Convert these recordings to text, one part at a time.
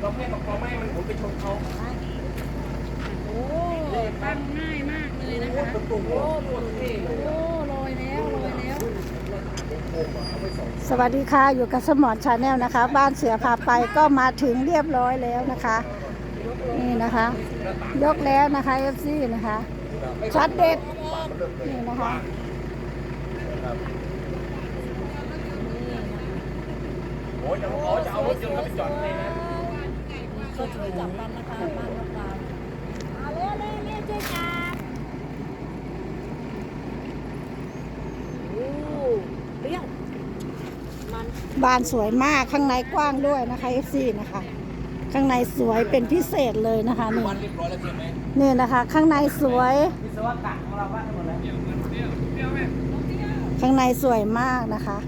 เราแค่บอกเราไม่ให้มันหมุนไปชนเขาโอ้ตั้งง่ายมากเลยนะคะโอ้โหตัวเท่เลยโอ้ลอยแล้วลอยแล้ว สวัสดีค่ะอยู่กับสมอนชาแนลนะคะ บ้านเสือพาไปก็มาถึงเรียบร้อยแล้วนะคะ นี่นะคะ ยกแล้วนะคะเอฟซีนะคะช็อตเด็ดนี่นะคะโอ้ยจะเขาจะเอารถยนต์เข้าไปจอดในนั้นช่ วยช่วยจับมันนะคะบ้านนกดาวเอาเร็วเร็วเร็วช่วยจับโอ้เปรี้ยวมันบ้านสวยมากข้างในกว้างด้วยนะคะเอฟซีนะคะ ข้างในสวยเป็นพิเศษเลยนะคะนี่วันเรียบร้อยแล้วใช่ไหมนี่นะคะ ข้างในสวย วิศวกรรมของเราว่าทั้งหมดแล้วเปรี้ยวเปรี้ยวเปรี้ยวไหมข้างในสวยมากนะคะ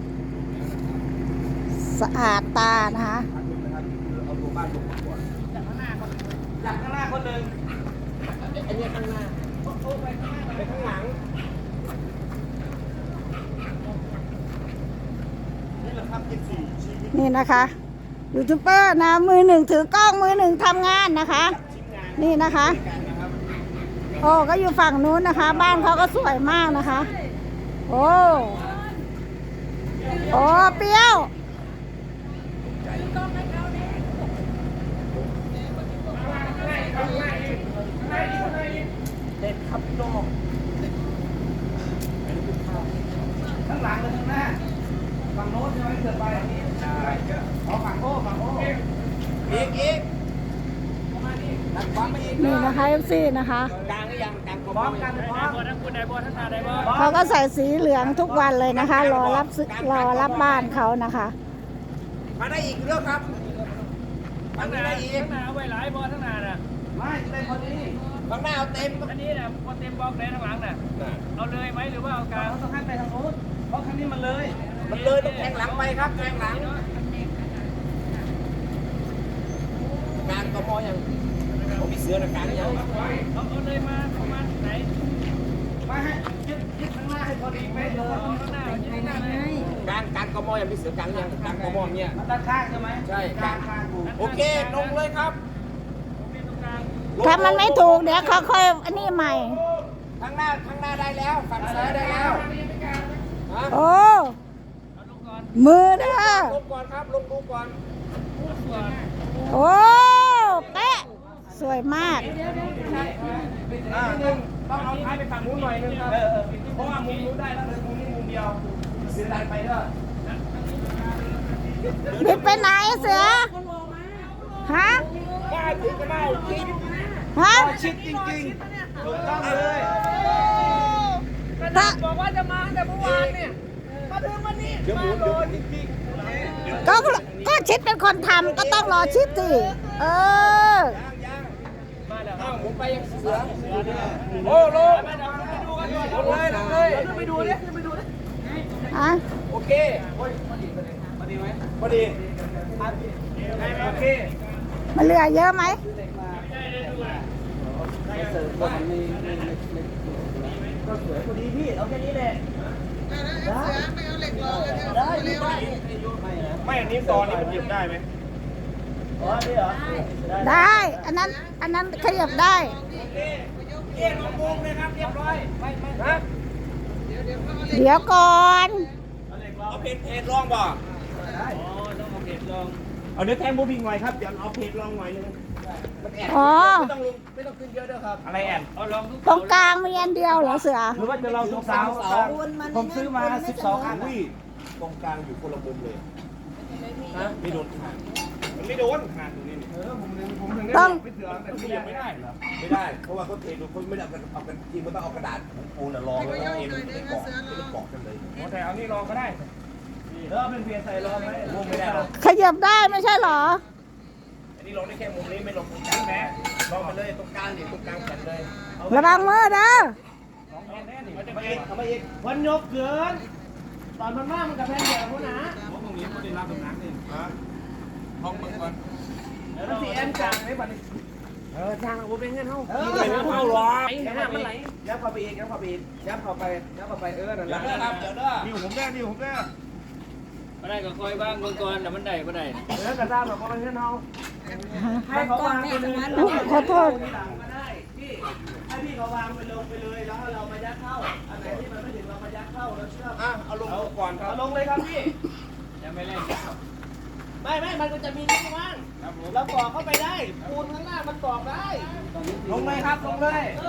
สะอาดตานะคะเอาตัวบ้านลงก่อนจากข้างห น้าคนจากข้างหน้าคนหนึ่งอ้เนี่ยข้างหน้าโอ้ไปข้างหน้าไปข้างหลังนี่แหละครับยี่สี่ชีวิตนี่นะคะยูทูบเบอร์นะมือหนึ่งถือกล้องมือหนึ่งทำงานนะคะนี่นะคะโอ้ก็อยู่ฝั่งนู้นนะคะ บ้านเขาก็สวยมากนะคะ โอ้โอ้เปรี้ยว เด็ดครับพี่โดข้างหลังเลยข้างหน้า ฝั่งโน้นใช่ไหมเสือไปใช่เอาฝั่งโอ้ฝั่งโอ้อีกอีกดันความไปอีกนี่นะคะเอฟซีนะคะ กลางหรือยังกลางพร้อมกันพร้อมทั้งคุณนายบอทั้งตาได้บอเขาก็ใส่สีเหลืองทุกวันเลยนะคะ รอรับรอรับบ้านเขานะคะ มาได้อีกเรื่องครับข้างหน้าได้อีกข้างหน้าเอาไว้หลายบอลข้างหน้าน่ะไม่เต็มพอดีข้างหน้าเอาเต็มอันนี้น่ะพอเต็มบล็อกเลยข้างหลังน่ะเอาเลยไหมหรือว่าเอากลางต้องให้ไปทางโน้นเพราะคันนี้มันเลย มันเลยต้องแทงหลังไปครับแทงหลังกลางกมอยังผมมีเสือนะกลางยังเอาเอาเลยมาประมาณไหนไม่ให้ยึดยึดข้างหน้าให้พอดีเป๊ะเลยเอาข้างหน้าเอาข้างหน้าเลยกลางกลางกมอยังมีเสือกลางยังกลางกมอเนี่ยด้านข้างใช่ไหมใช่กลางข้างโอเคลงเลยครับผมเป็นตรงกลางถ้ามันไม่ถูกเดี๋ยวเขาค่อยอันนี้ใหม่ข้างหน้าข้างหน้าได้แล้ว ฝั่งซ้ายได้แล้วฮะโอ้เอาลงก่อน มือเด้อลงก่อนครับลงดูก่อนลงก่อนโอ้เป๊ะสวยมากอ่าหนึ่งต้องเอาท้ายไปฝั่งนู้นหน่อยนึงครับเพราะว่ามุมนู้นได้แล้วเลยมุมนี้มุมเดียวเสียดายไปเด้อบิดไปไหนเสือฮะว่าถึงจะได้จริงฮะชิดจริงๆถูกต้องเลยถ้าบอกว่าจะมาแต่เมื่อวานเนี่ย ก็ก็ชิดเป็นคนทำก็ต้องรอชิดสิเออๆยังยังมาแล้วอ้าวหมุนไปยังเสือโอ้ลงลงเลยลงเลยไปดูดิไปดูดิอะโอเคพอดีพอดีไหมพอดีโอเคมันเหลือเยอะไหมก็สวยพอดีพี่เอาแค่นี้แหละ ได้ไม่เอาเหล็กรองกันได้ได้ไม่อันนี้ตอนนี้ผมหยิบได้ไหมอ๋อนี่เหรอได้ อันนั้น อันนั้นขยับได้เรียกลงมุมเลยครับเรียบร้อยไม่ไม่ครับเดี๋ยวก่อนเอาเพจเพจลองบ่อ๋อต้องเอาเก็บลองเอาเนื้อแทงบูพิงหน่อยครับเดี๋ยวเอาเพจลองหน่อยนึงมันแอดอ๋อ ไม่ต้องลงไม่ต้องขึ้นเยอะด้วยครับ อะไรแอดเอาลองทุกตรงกลางมีอันเดียวเหรอเสือ หรือว่าจะเราทุกสาวผมซื้อมา 12 อันพี่ตรงกลางอยู่คนละมุมเลยฮะไม่โดนขาดมันไม่โดนขาดตรงนี้เออผมถึงผมถึงต้องไม่เสือแต่พี่ยังไม่ได้เหรอไม่ได้ เพราะว่าเขาเทดูเขาไม่ได้เอากันเอากันจริงมันต้องเอากระดาษปูนอะรองแล้วก็เอ็นไปเกาะไปเกาะกันเลยแต่เอานี่รองก็ได้เออเป็นเพียใส่รองไหมมุมไม่ได้หรอกขยับได้ไม่ใช่เหรอ อันนี้ลองได้แค่มุมนี้ไม่ลงตรงกลางแม้ลองไปเลยตรงกลางดิตรงกลางแผ่นเลยระวังมือเด้อมันจะมาอีกเอามาอีกวันยกเกิน ตอนมันมากมันกับแพงแบบพวกนะตรงนี้มันได้รับตรงนั้นนี่ฮะห้องมึงก่อนแล้วสีแอนกลางไหมบัดนี้เออทางผมเป็นเงินเท่าเป็นเงินเท่าหรอยับเข้าไปอีกยับเข้าไปอีกยับเข้าไปอีกยับเข้าไปยับเข้าไปเออนั่นแหละเดี๋ยวเด้อครับเดี๋ยวเด้อนิ้วผมแน่นิ้วผมแน่ มาได้ก็คอยบ้างเมื่อก่อนแต่มันได้ก็ได้เดี๋ยวกระซ่าแบบว่าเป็นเพื่อนเฮาให้เขาวางไปเลยอุ๊ยขอโทษทีหลังก็ได้พี่ให้พี่เขาวางไปลงไปเลยแล้วให้เรามายัดเข้าอันไหนที่มันไม่ถึงเรามายัดเข้าแล้วเชื่อมอะเอาลงก่อนครับเอาลงเลยครับพี่ยังไม่เล่นไม่ไม่มันก็จะมีที่ว่างเรากรอกเข้าไปได้ปูนข้างหน้ามันกรอกได้ลงเลยครับลงเลยเ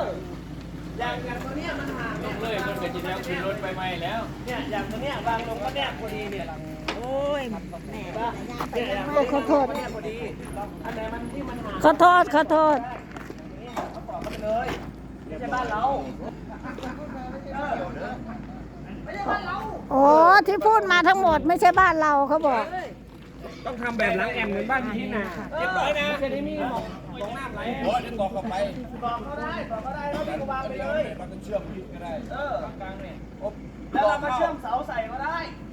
อออย่างอย่างตัวเนี้ยมันห่างลงเลยมันก็จะแล้วขึ้นรถไปใหม่แล้วเนี่ยอย่างตัวเนี้ยวางลงก็เนี่ยพอดีเนี่ยโอ้ยแม่เห็นปะเนี่ยอย่างโอ้ขอโทษเนี่ยพอดีอันไหนมันที่มันห่างขอโทษขอโทษนี่เขากรอกเข้าไปเลยไม่ใช่บ้านเราเออไม่ใช่บ้านเรา โอ้ที่พูดมาทั้งหมดไม่ใช่บ้านเราเขาบอก ต้องทำแบบล้างแอมเหมือนบ้านที่นาเรียบร้อยนะจะได้มีหมองหมองน้ำไหลโอ้ยเดี๋ยวกรอกเข้าไปกรอกเขาได้กรอกเขาได้แล้วพี่ก็วางไปเลยมันจะเชื่อมพิษก็ได้เออแล้วเรามาเชื่อมเสาใส่ก็ได้เ